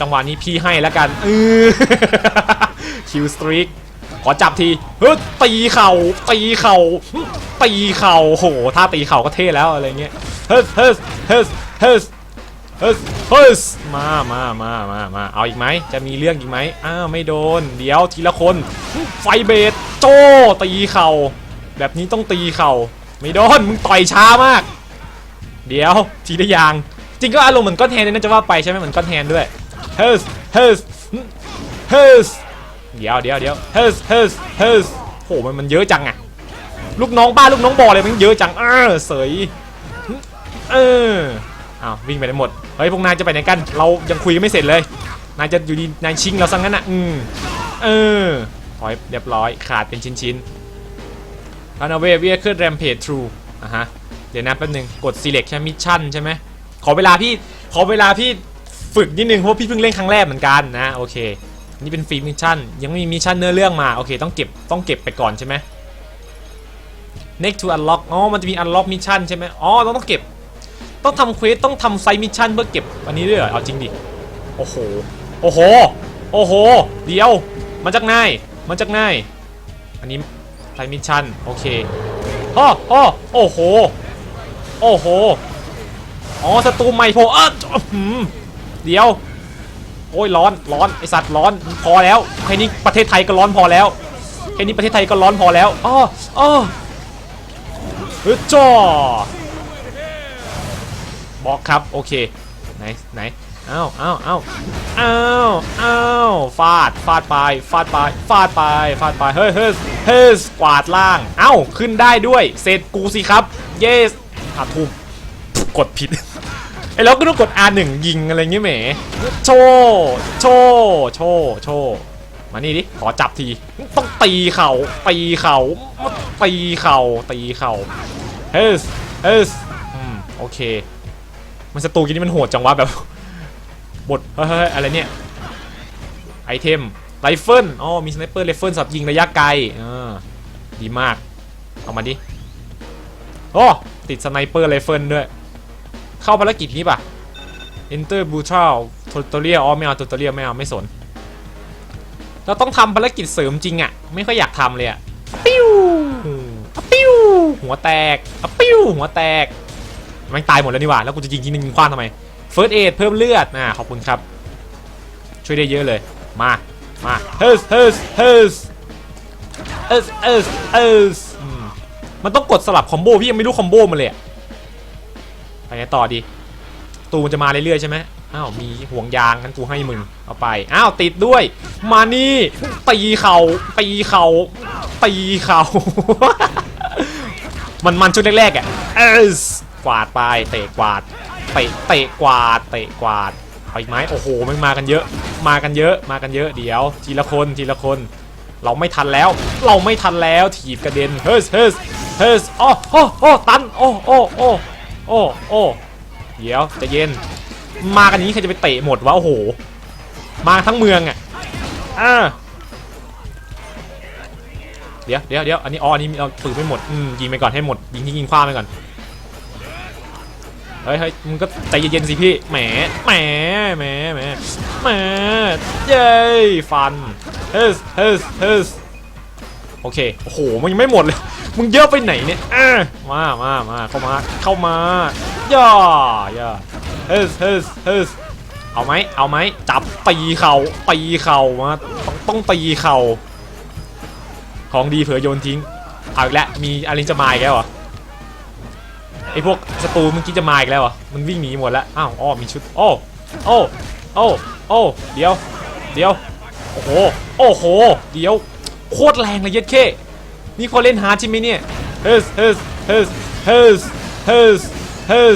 จังหวะนี้พี่ให้แล้วกันเออคิวสตรีกขอจับทีเฮ้ยตีเข่าตีเข่าตีเข่าโหถ้าตีเข่าก็เท่แล้วอะไรเงี้ยเฮ้ยเฮ้ยเฮ้ยเฮ้ยเฮ้ยเฮ้ยมามามามามาเอาอีกไหมจะมีเรื่องอีกไหมอ้าวไม่โดน เดี๋ยวทีละคน ไฟเบสโจตีเข่าแบบนี้ต้องตีเข่าไม่โดนมึงต่อยช้ามาก เดี๋ยวทีละอย่างจริงก็อารมณ์เหมือนก้อนแฮนเลยน่าจะว่าไปใช่ไหมเหมือนก้อนแฮนด้วย เฮ้ยเฮ้ยเฮ้ยเดี๋ยวเดี๋ยวเดี๋ยวเฮ้ยเฮ้ยเฮ้ยโหมันมันเยอะจังอะลูกน้องบ้าลูกน้องบอเลยมันเยอะจังเออเสยเอออ้าววิ่งไปได้หมดเฮ้ยพวกนายจะไปไหนกัน เรายังคุยกันไม่เสร็จเลยนายจะอยู่ดีนายชิงเราซะงั้นอะอืมเออถอยเรียบร้อยขาดเป็นชิ้นๆ Run away vehicle rampage through อะฮะเดี๋ยวนะแป๊บนึงกด select ใช่มิชชั่นใช่ไหมขอเวลาพี่ขอเวลาพี่ ฝึกนิดนึงเพราะพี่เพิ่งเล่นครั้งแรกเหมือนกันนะโอเคนี่เป็นฟรีมิชชั่นยังไม่มีมิชชั่นเนื้อเรื่องมาโอเคต้องเก็บต้องเก็บไปก่อนใช่ไหม next to unlock อ๋อมันจะมี unlock mission ใช่ไหมอ๋อต้องต้องเก็บ ต้องทำเควสต้องทำไซมิชชั่นเพื่อเก็บอันนี้ด้วยเหรอเอาจริงดิโอ้โหโอ้โหโอ้โหเดี๋ยวมาจากไหนมาจากไหนอันนี้ไซมิชชั่นโอเคฮ่อฮ่อโอ้โหโอ้โหอ๋อศัตรูใหม่โผล่อะอื้อหือ เดี๋ยว โอ้ยร้อนร้อนไอสัตว์ร้อนพอแล้วแค่นี้ประเทศไทยก็ร้อนพอแล้วแค่นี้ประเทศไทยก็ร้อนพอแล้วอ้ออ้อเฮ้ยจ้อบอกครับโอเคไหนไหนอ้าวอ้าวอ้าวอ้าวอ้าวฟาดฟาดไปฟาดไปฟาดไปฟาดไปเฮ้ยเฮ้ยเฮ้ยกวาดล่างเอ้าขึ้นได้ด้วยเสร็จกูสิครับ เยสอะทุบกดผิด อ้เราก็ต้องกด R1 ยิงอะไรเงี้ยแหมโชว์โชว์โชว์โชว์มานี่ดิ ขอจับที ต้องตีเขา ตีเขา ตีเขา ตีเขาเฮ้ยเฮ้ยอืม โอเค มันศัตรูกินนี่มันโหดจังวะแบบ บท เฮ้ยอะไรเนี่ย ไอเทม ไรเฟิล อ๋อ มีสไนเปอร์ไรเฟิลสำหรับยิงระยะไกลอ่าดีมาก เอามาดิ โอ้ ติดสไนเปอร์ไรเฟิลด้วย เข้าภารกิจนี้ป่ะ Enter Brutal Tutorial อ๋อไม่เอา Tutorial ไม่เอา ไม่สน เราต้องทำภารกิจเสริมจริงอะไม่ค่อยอยากทำเลยอะอะปิ้วอะปิ้วหัวแตกอะปิ้วหัวแตกมันตายหมดแล้วนี่หว่า แล้วกูจะยิงทีนึงยิงคว้างทำไม First Aid เพิ่มเลือดนะขอบคุณครับ ช่วยได้เยอะเลย มา มาเฮ้ยเฮ้ยเฮ้ยเอ้ยเอ้ยเอ้ยอืมมันต้องกดสลับคอมโบพี่ยังไม่รู้คอมโบมันเลยอะ ไปไงต่อดีตูมันจะมาเรื่อยๆใช่ไหมอ้าวมีห่วงยางงั้นกูให้มึงเอาไปอ้าวติดด้วย มานี่ตีเข่าตีเข่าตีเข่ามันมันชุดแรกๆอะเอสกวาดไปเตะกวาดเตะเตะกวาดเตะกวาดเอาอีกไหมโอ้โหมันมากันเยอะ มากันเยอะมากันเยอะเดี๋ยวทีละคนทีละคน เราไม่ทันแล้ว เราไม่ทันแล้วถีบกระเด็นเฮ้ยเฮ้ยเฮ้ยโอ้โอ้โอ้ตันโอ้โอ้โอ้ โอ้โอ้เดี๋ยวจะเย็น มากันนี้ใครจะไปเตะหมดวะโอ้โห มาทั้งเมืองอะอ่าเดี๋ยวเดี๋ยวเดี๋ยวอันนี้อ๋ออันนี้เราปืนไม่หมดอืมยิงไปก่อนให้หมดยิงที่ยิงคว้าไปก่อนเฮ้ยเฮ้ยมึงก็ใจเย็นๆสิพี่แหมแหมแหมแหมแหมเย้ฟันเฮ้ยเฮ้ยเฮ้ยโอเคโอ้โหมึงยังไม่หมดเลยมึงเยอะไปไหนเนี่ยอะ มามามาเข้ามา เข้ามา ย่าย่าเฮ้ยเฮ้ยเฮ้ยเอาไหมเอาไหมจับตีเข่าตีเข่ามาต้องต้องตีเข่าของดีเผื่อโยนทิ้ง เอาอีกแล้วมีอะไรจะมาอีกแล้วเหรอไอพวกศัตรูเมื่อกี้จะมาอีกแล้วเหรอมันวิ่งหนีหมดแล้ว อ้าวอ้อมีชุด โอ้โอ้โอ้โอ้เดี๋ยว เดี๋ยว โอ้โห โอ้โห เดี๋ยว โคตรแรงเลยเย็ดเคนี่เขาเล่นฮาร์ดใช่ไหมเนี่ย เฮ้ยเฮ้ย ฮ้ยเฮ้ยเฮ้ยเฮ้ย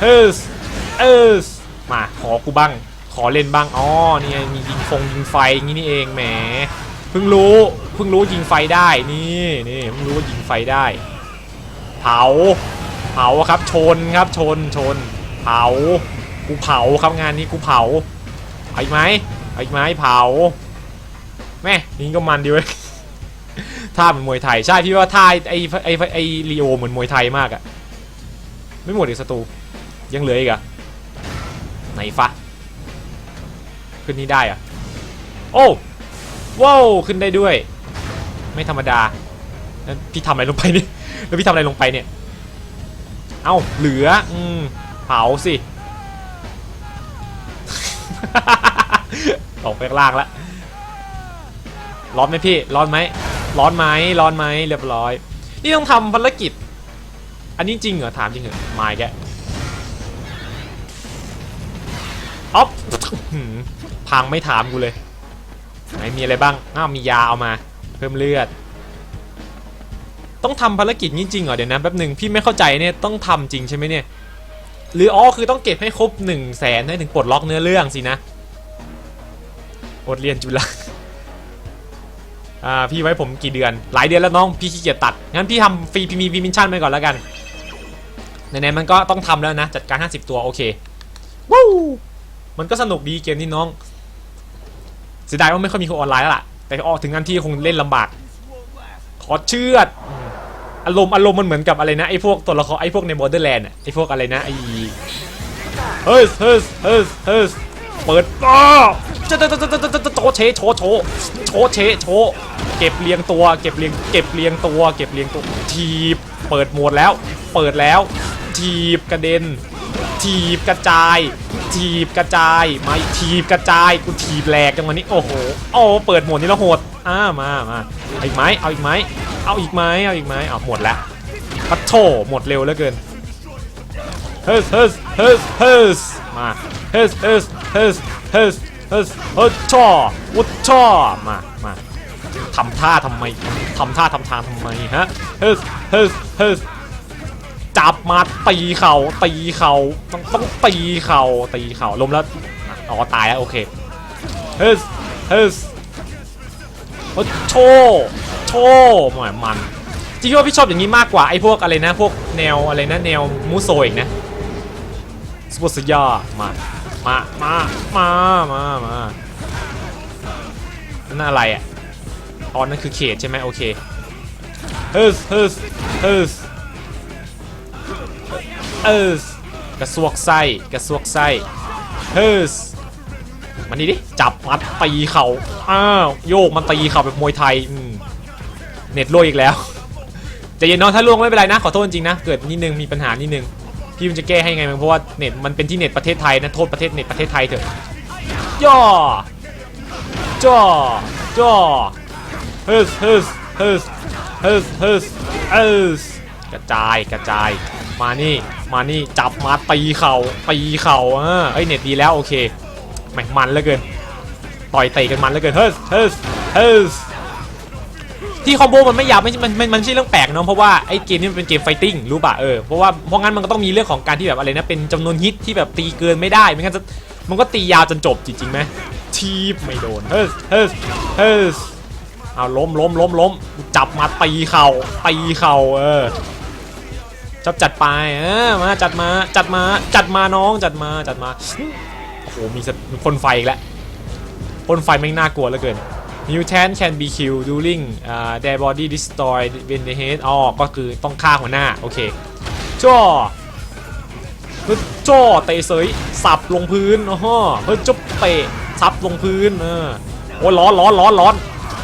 เฮ้ยเฮ้ยมาขอกูบ้าง ขอเล่นบ้างอ๋อนี่มียิงฟงยิงไฟอย่างงี้นี่เองแหมเพิ่งรู้เพิ่งรู้ยิงไฟได้นี่นี่เพิ่งรู้ว่ายิงไฟได้ เผา เผาครับชนครับชนชน เผากูเผาครับงานนี้กูเผาเอาอีกไหมเอาอีกไหมเผาแม่นี่ก็มันดีเว้ย ท่าเหมือนมวยไทย ใช่พี่ว่าท่าไอ้ไอ้ไอ้ลีโอเหมือนมวยไทยมากอะไม่หมดอีกศัตรูยังเหลืออีกอะไหนฟะขึ้นนี่ได้อะโอ้ว้าวขึ้นได้ด้วย ไม่ธรรมดาแล้วพี่ทำอะไรลงไปนี่แล้วพี่ทำอะไรลงไปเนี่ย เอ้าเหลืออืมเผาสิตกไปล่างล้วร้อนไหมพี่ ร้อนไหม ร้อนไหมร้อนไหมเรียบร้อย นี่ต้องทำภารกิจ อันนี้จริงเหรอถามจริงเหรอไม่แกอ๊อฟพังไม่ถามกูเลยไหนมีอะไรบ้างอ้าวมียาเอามา เพิ่มเลือด ต้องทำภารกิจนี้จริงเหรอเดี๋ยวนะแป๊บหนึ่งพี่ไม่เข้าใจเนี่ยต้องทำจริงใช่ไหมเนี่ยหรืออ๋อคือต้องเก็บให้ครบ1นึ่งแสนให้ถึงปลดล็อกเนื้อเรื่องสินะบทเรียนจุฬา อ่าพี่ไว้ผมกี่เดือน หลายเดือนแล้วน้องพี่ขี้เกียจตัดงั้นพี่ทำฟรีพีมีวีมิชชั่นไปก่อนแล้วกันไหนๆมันก็ต้องทำแล้วนะ จัดการ 50 ตัวโอเควู้มันก็สนุกดีเกมนี้น้องเสียดายว่าไม่ค่อยมีคนออนไลน์แล้วล่ะ แต่ออกถึงงานที่คงเล่นลำบาก ขอเชือดอืมอารมณ์อารมณ์มันเหมือนกับอะไรนะไอ้พวกตัวละครไอ้พวกในบอร์เดอร์แลนด์ไอ้พวกอะไรนะไอ้เฮ้ยเฮ้ยเฮ้ยเฮ้ยเปิดอ้อ จะจะจะจะจะจะโชว์เชโชโชว์โชเชโชเก็บเรียงตัว เก็บเรียงเก็บเรียงตัว เก็บเรียงตัวทีบเปิดโหมดแล้ว เปิดแล้ว ทีบกระเด็น ทีบกระจาย ทีบกระจายมาอีกทีบกระจายกูทีบแหลกจังวันนี้โอ้โหโอ้เปิดโหมดนี้แล้วโหดอ่ามามาเอาอีกไหมเอาอีกไหมเอาอีกไหมเอาอีกไหมเอาหมดแล้วปัดโถหมดเร็วเหลือเกินเฮ้ยเฮ้ยเฮ้ยเฮ้ยมาเฮ้ยเฮ้ยเฮ้ยเฮ้ย เฮ้ยเฮ้ยช่อวุดช่อมามาทำท่าทำไมทำท่าทำทางทำไมฮะเฮ้ยเฮ้ยเฮ้ยจับมาตีเข่าตีเข่าต้องต้องตีเข่าตีเข่าล้มแล้วอ๋อตายแล้วโอเคเฮ้ยเฮ้ยโอ้โชว์โชว์หมายมันจริงว่าพี่ชอบอย่างนี้มากกว่าไอ้พวกอะไรนะ พวกแนวอะไรนะแนวมูโซอีกนะสปอร์ตสยามา มามามามามานั่นอะไรอะอ๋อนั่นคือเขตใช่ไหมโอเคเฮ้ยเฮ้ยเฮ้ยเออกระซวกไส้กระซวกไส้เฮ้ยมันนี่ดิจับมัดตีเข่าอ้าวโยกมันตีเข่าแบบมวยไทยเน็ตล่งอีกแล้วจะเย็นน้องถ้าล่วงไม่เป็นไรนะขอโทษจริงนะเกิดนิดนึงมีปัญหานิดนึง พี่มันจะแก้ให้ไงมันเพราะว่าเน็ตมันเป็นที่เน็ตประเทศไทยนะโทษประเทศเน็ตประเทศไทยเถอะย่อจ่อจ่อเฮ้ยเฮ้ยเฮ้ยเฮ้ยเฮ้ยเฮ้ยกระจายกระจาย มานี่มานี่จับมาตีเข่าตีเข่าเออเอ้ยเน็ตดีแล้วโอเคแม่งมันเหลือเกินต่อยเตะกันมันเหลือเกินเฮ้ยเฮ้ยเฮ้ย ที่คอมโบมันไม่ยาวไม่มันมันมันไม่ใช่เรื่องแปลกเนอะเพราะว่าไอ้เกมนี้มันเป็นเกมไฟติ้งรู้ป่ะเออเพราะว่าเพราะงั้นมันก็ต้องมีเรื่องของการที่แบบอะไรนะเป็นจำนวนฮิตที่แบบตีเกินไม่ได้ไม่งั้นจะมันก็ตียาวจนจบจริงๆไหมทีบไม่โดนเฮ้ยเฮ้ยเฮ้ยเอาล้มล้มล้มล้มจับมาตีเข่าตีเข่าเออชอบจัดไปเออมาจัดมาจัดมาจัดมาน้องจัดมาจัดมาโอ้โหมีสะมีพ่นไฟอีกแล้วพ่นไฟแม่น่ากลัวเหลือเกิน Mutant can be killed during uh, their body destroyed when they hit อ๋อก็คือต้องฆ่าหัวหน้า โอเคจ้อเฮ้ยจ้อเตะเสยสับลงพื้นอ๋อฮะเฮ้ยจุ๊บเตะซับลงพื้นเออโอ้ยร้อนร้อนร้อนร้อน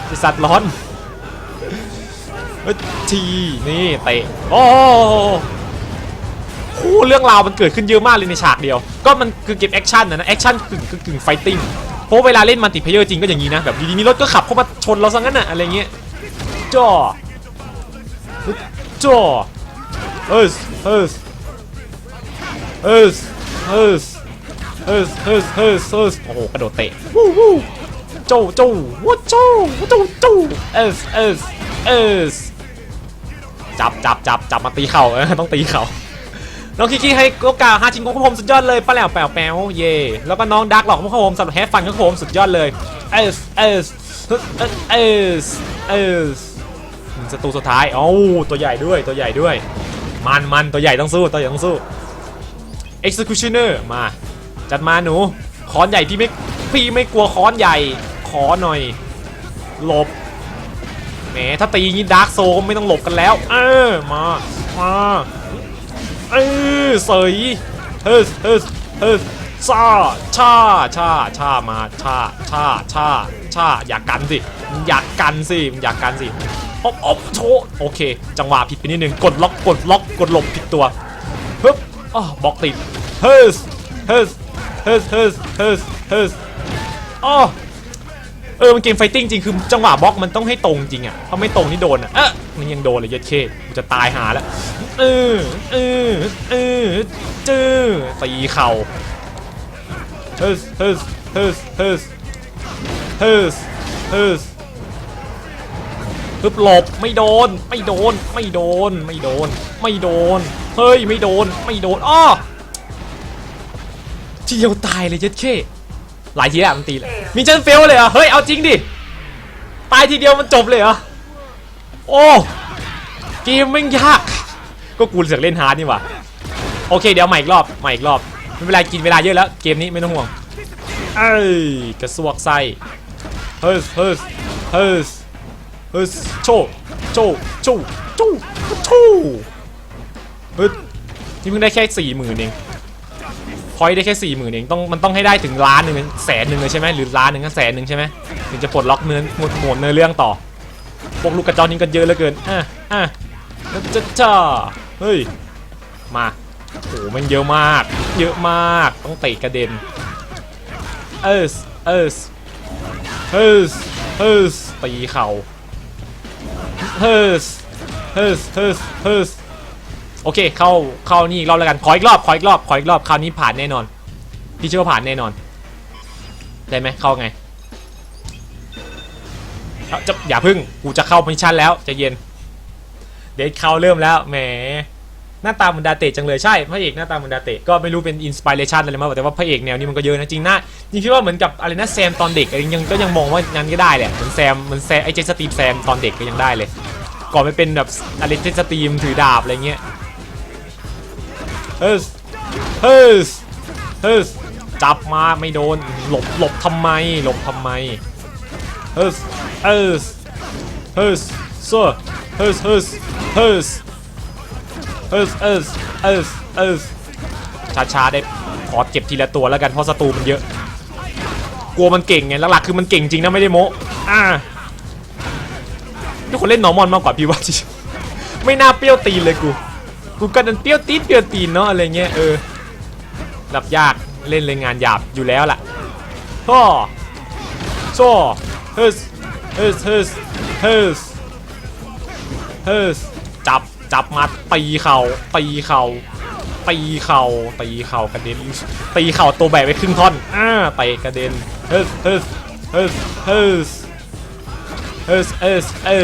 ไอสัตว์ร้อนเฮ้ยทีนี่เตะโอ้โหโอ้โหเรื่องราวมันเกิดขึ้นเยอะมากเลยในฉากเดียว ก็มันคือเกมแอคชั่นนะนะแอคชั่นกึ่งกึ่งไฟติ้ง เพราะเวลาเล่นมันติเพเยอร์จริงก็อย่างนี้นะแบบดีๆมีรถก็ขับเข้ามาชนเราซะงั้นน่ะอะไรเงี้ยจ่อจ่อเฮ้ยเฮ้ยเฮ้ยเฮ้ยเฮ้ยเฮ้ยเฮ้ยเฮ้ยโอ้โหกระโดดเตะวู้วู้โจโจวัดโจวัดโจโจเอสเอสเออจับจับจับจับมาตีเข่าเออต้องตีเข่า น้องคิคิให้โอกาสฮาจิงกุ๊กผมสุดยอดเลยป้าแหลวแปวแปวเย่แล้วก็น้องดักหลอกของผมสำหรับแฮฟฟันของผมสุดยอดเลยเอสเอสเอสเอสเอสสตูสุดท้ายโอ้ตัวใหญ่ด้วยตัวใหญ่ด้วย มันมันตัวใหญ่ต้องสู้ตัวใหญ่ต้องสู้ executioner มาจัดมาหนูค้อนใหญ่พี่ไม่พี่ไม่กลัวค้อนใหญ่ขอหน่อยหลบแหมถ้าตีงี้ดาร์กโซก็ไม่ต้องหลบกันแล้ว เออมามา เออเสยเฮ้ยเฮ้ยเฮ้ยชาชาชาชามาชาชาชาชาอยากกันสิอยากกันสิอยากกันสิอบอบโชว์โอเค จังหวะผิดไปนิดนึงกดล็อกกดล็อกกดหลบผิดตัวฮึบอ๋อบล็อกติดเฮ้ยเฮ้ยเฮ้ยเฮ้ยเฮ้ยเฮ้ยอ๋อ เออมันเกมไฟติ้งจริงคือจังหวะบล็อกมันต้องให้ตรงจริงอะถ้าไม่ตรงนี่โดนอะเอ๊ะมันยังโดนเลยยัดเข้กูจะตายหาแล้วเออเออเออเจือตีเข่าเฮ้ยเฮ้ยเฮ้ยเฮ้ยเฮ้ยเฮ้ยฮึบหลบไม่โดนไม่โดนไม่โดนไม่โดน ไม่โดน เฮ้ยไม่โดนไม่โดนอ้อทีเดียวตายเลยเจ็ดเข้ หลายทีแล้วมันตีเลยมีเจนเฟลเลยเหรอเฮ้ยเอาจริงดิตายทีเดียวมันจบเลยเหรอโอ้เกมแม่งยาก ก็กูเสือกเล่นฮาร์ดนี่หว่าโอเคเดี๋ยวใหม่อีกรอบใหม่อีกรอบไม่เป็นไรกินเวลาเยอะแล้วเกมนี้ไม่ต้องห่วงเอ้ยกระซวกไส้เฮ้ยเฮ้ยเฮ้ยเฮ้ยโชว์โชว์โชว์โชว์โชว์เฮ้ยนี่เพิ่งได้แค่สี่หมื่นเอง พอยได้แค่สี่หมื่นเองต้องมันต้องให้ได้ถึงล้านหนึ่งแสนหนึ่งเลยใช่ไหมหรือล้านหนึ่งก็แสนหนึ่งใช่ไหมถึงจะปลดล็อกเนื้อหมดหมดเนื้อเรื่องต่อพวกลูกกระจอกนี่ก็เยอะเหลือเกินอะอะจ้าจ้าเฮ้ยมาโอ้โหมันเยอะมาก เยอะมากต้องเตะกระเด็นเอสเอสเฮสเฮสตีเข่าเฮสเฮสเฮสเฮส โอเคเข้าเข้านี่อีกรอบแล้วกันขออีกรอบขออีกรอบขออีกรอบคราวนี้ผ่านแน่นอนพี่เชื่อว่าผ่านแน่นอนได้ไหมเข้าไงเอาจะอย่าพึ่งกูจะเข้ามิชชั่นแล้วจะเย็นเดี๋ยวเข้าเริ่มแล้วแหมหน้าตาเหมือนดาเตะจังเลยใช่พระเอกหน้าตาเหมือนดาเตะก็ไม่รู้เป็นอินสปิเรชันอะไรมาแต่ว่าพระเอกแนวนี้มันก็เยอะนะจริงนะจริงคิดว่าเหมือนกับอะไรนะแซมตอนเด็กยังก็ยังมองว่างั้นก็ได้แหละเหมือนแซมเหมือนแซมไอเจสตีมแซมตอนเด็กก็ยังได้เลยก่อนไปเป็นแบบอะไรเจสตีมถือดาบอะไรเงี้ย เฮ้ยเฮ้ยเฮ้ยจับมาไม่โดน หลบหลบทำไม หลบทำไม เฮ้ยเฮ้ยเฮ้ยโซ่เฮ้ยเฮ้ยเฮ้ยเอสเอสเอสเอสช้าๆได้ขอเก็บทีละตัวแล้วกันเพราะศัตรูมันเยอะกลัวมันเก่งไงหลักๆคือมันเก่งจริงนะไม่ได้โมอ่าทุกคนเล่นนอร์มอนมากกว่าพี่ว่าจริงไม่น่าเปรี้ยวตีนเลยกู กูก็ดันเปรี้ยวตีนเปรี้ยวตีนเนาะอะไรเงี้ยเออรับยากเล่นเลยงานหยาบอยู่แล้วล่ะพ่อโซ่เฮ้ยเฮ้ยเฮ้ยเฮ้ยเฮ้ยจับจับมาตีเข่าตีเข่าตีเข่าตีเข่ากระเด็นตีเข่าตัวแบกไปครึ่งท่อนอ่าเตะกระเด็นเฮ้ยเฮ้ยเฮ้ยเฮ้ยเฮ้ยเฮ้ยเฮ้ย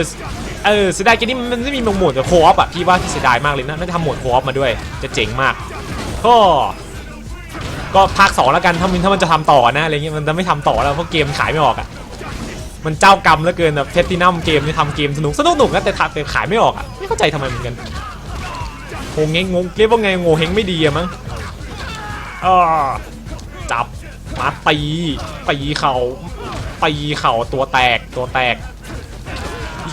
เออเสียดายเกมนี้มันไม่มีโหมดแบบโคออฟอะพี่ว่าที่เสียดายมากเลยนะน่าจะทำโหมดโคออฟมาด้วย จะเจ๋งมาก ก็ก็ภาคสองแล้วกันถ้ามันถ้ามันจะทำต่อนะอะไรเงี้ยมันจะไม่ทำต่อแล้วเพราะเกมขายไม่ออกอะมันเจ้ากรรมเหลือเกินแบบเพชรตินัมเกมนี่ทำเกมสนุกสนุกหนุกนะแต่แต่ขายไม่ออกอะไม่เข้าใจทำไมเหมือนกันโงงเงงงงเรียกว่าไงโงเฮงไม่ดีอะมั้งจับมาตีตีเข่าตีเข่าตัวแตกตัวแตก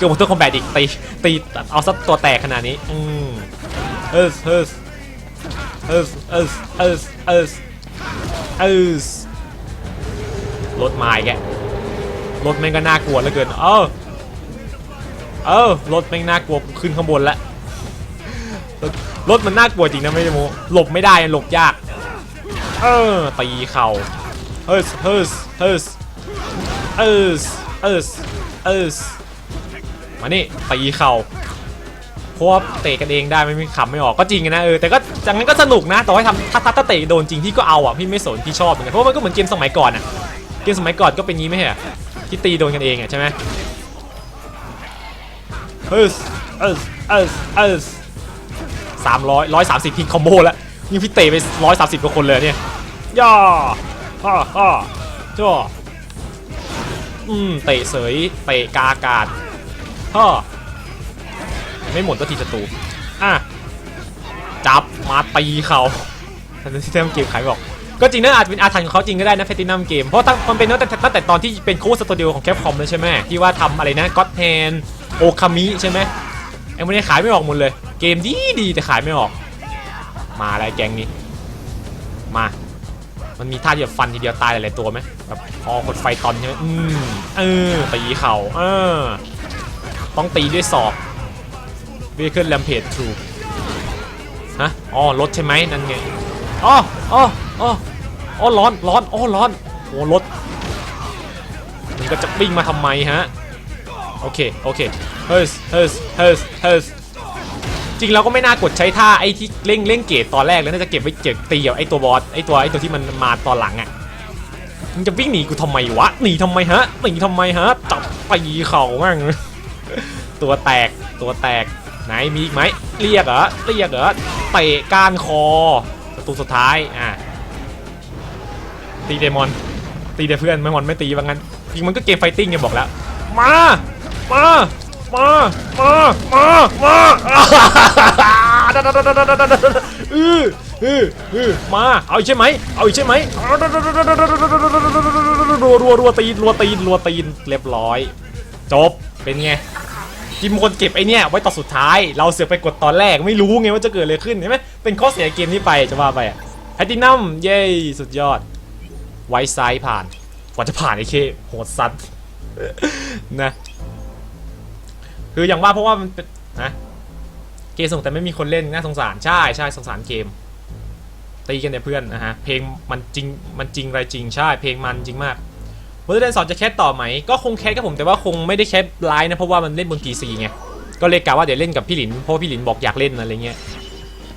กกับมอเตอร์คอมแบทอีกตีตีเอาซะตัวแตกขนาดนี้อืมเอสเอสเอสเอสเอสเอสเอสรถไมาอีกแกรถแม่งก็น่ากลัวเหลือเกินเออเออรถแม่งน่ากลัวขึ้นข้างบนแล้วรถมันน่ากลัวจริงนะไม่ได้โมหลบไม่ได้หลบยากเออตีเข่าเฮ้ยเฮ้ยเฮ้ยเออเออเออ มานี่ตีเข่าเพราะว่าเตะกันเองได้ไม่มีขำไม่ออกก็จริงนะเออแต่ก็จังนั้นก็สนุกนะต่อให้ทำถ้าถ้าเตะโดนจริงพี่ก็เอาอะพี่ไม่สนพี่ชอบเหมือนกันเพราะมันก็เหมือนเกมสมัยก่อนอะเกมสมัยก่อนก็เป็นงี้ไม่ใช่เหรอที่ตีโดนกันเองอะใช่ไหมเฮ้ยเออเออเออสามร้อยร้อยสามสิบพิงคอมโบแล้วยิงพี่เตะไปร้อยสามสิบกว่าคนเลยเนี่ยย่าฮ่าฮ่าจ้าอืมเตะเสยเตะกาอากาศ ฮ่าไม่หมดก็ทีศัตรูอะจับมาตีเขาทันทีที่ทำเกมขายบอก ก็จริงนะอาจเป็นอาถรรพ์ของเขาจริงก็ได้นะแพตินัมเกม เพราะตั้งมันเป็นตั้งแต่ตั้งแต่ตอนที่เป็นโค้ชสตูดิโอของแคปคอมเลยใช่ไหมที่ว่าทำอะไรนะก็อตแฮนโอคามิใช่ไหมไอ้พวกนี้ขายไม่ออกหมดเลย เกมดีดีแต่ขายไม่ออก มาอะไรแกงนี้ มามมันมีท่าที่แบบฟันทีเดียวตายหลายๆตัวไหมแบบพอกดไฟตอนใช่ไหมอืมเออตีเข่าเออ ต้องตีด้วยศอก Vehicle Rampage True ฮะอ๋อรถใช่ไหมนั่นไงอ๋ออ๋ออ๋ออ๋อร้อนร้อนอ๋อร้อนโอ้รถมันก็จะวิ่งมาทำไมฮะโอเคโอเคเฮ้ยเฮ้ยเฮ้ยเฮ้ยจริงเราก็ไม่น่ากดใช้ท่าไอ้ที่เร่งเร่งเกตตอนแรกแล้วน่าจะเก็บไว้เก็บตีกับไอ้ตัวบอสไอ้ตัวไอ้ตัวที่มันมาตอนหลังอะมึงจะวิ่งหนีกูทำไมวะหนีทำไมฮะหนีทำไมฮะจับตีเข่ามั่ง ตัวแตกตัวแตกไหนมีอีกไหมเรียกเหรอเรียกเหรอเตะก้านคอประตูสุดท้ายอะตีเดมอนตีเดเพื่อนไม่มอนไม่ตีว่างั้นจริงมันก็เกมไฟติ้งไงบอกแล้วมามามามามามาอืออืออือมาเอาอีกใช่ไหมเอาอีกใช่ไหมรัวรัวรัวตีนรัวตีนรัวตีนเรียบร้อย จบเป็นไง กิมคนเก็บไอเนี่ยไว้ต่อสุดท้าย เราเสือกไปกดตอนแรกไม่รู้ไงว่าจะเกิดอะไรขึ้นเห็นไหมเป็นข้อเสียเกมนี้ไปจะว่าไปอะแพตตินัมเย้สุดยอด ไวท์ไซด์ผ่านกว่าจะผ่านไอเคโหดสัตว์นะคืออย่างว่าเพราะว่ามันเป็นนะเกมสนุกแต่ไม่มีคนเล่นน่าสงสารใช่ใช่สงสารเกมตีกันเนี่ยเพื่อนนะฮะเพลงมันจริงมันจริงไรจริงใช่เพลงมันจริงมาก เวอร์เดนสองจะแคสต่อไหม ก็คงแคสกับผมแต่ว่าคงไม่ได้แคสไลน์นะเพราะว่ามันเล่นบน PC ไง ก็เลยกะว่าเดี๋ยวเล่นกับพี่หลินเพราะพี่หลินบอกอยากเล่นอะไรเงี้ย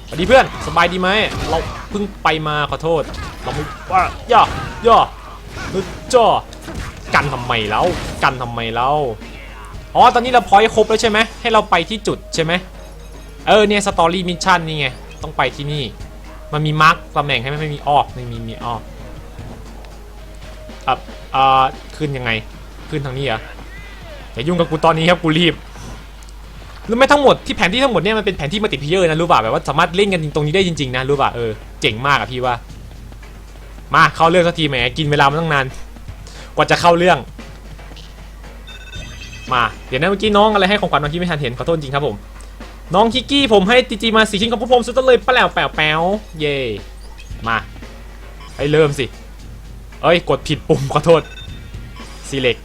สวัสดีเพื่อนสบายดีไหมเราเพิ่งไปมาขอโทษเราไม่ว่าย่อย่อนึกจ่อกันทำไมแล้วกันทำไมแล้วอ๋อตอนนี้เราพอยครบแล้วใช่ไหมให้เราไปที่จุดใช่ไหมเออเนี่ยสตอรี่มิชชั่นนี่ไงต้องไปที่นี่ มันมีมาร์กตำแหน่งให้ไหมไม่มีออกไม่มีมีออกอะ อ่าขึ้นยังไง ขึ้นทางนี้เหรออย่ายุ่งกับกูตอนนี้ครับกูรีบรู้ไหมทั้งหมดที่แผนที่ทั้งหมดเนี่ยมันเป็นแผนที่มัลติเพเยอร์นะรู้ป่ะแบบว่าสามารถเล่นกันตรงนี้ได้จริงๆนะรู้ป่ะเออเจ๋งมากอะพี่ว่า มาเข้าเรื่องสักทีแหมกินเวลามาตั้งนานกว่าจะเข้าเรื่อง มาเดี๋ยวนะเมื่อกี้น้องอะไรให้ของขวัญมาที่ไม่ทันเห็นขอโทษจริงครับผม น้องคิกกี้ผมให้จีจีมาสี่ชิ้นกับพวกผมสุดเลยปะแล้วแป๋วแป๋วเย่มาไปเริ่มสิ เอ้ย กดผิดปุ่มขอโทษ select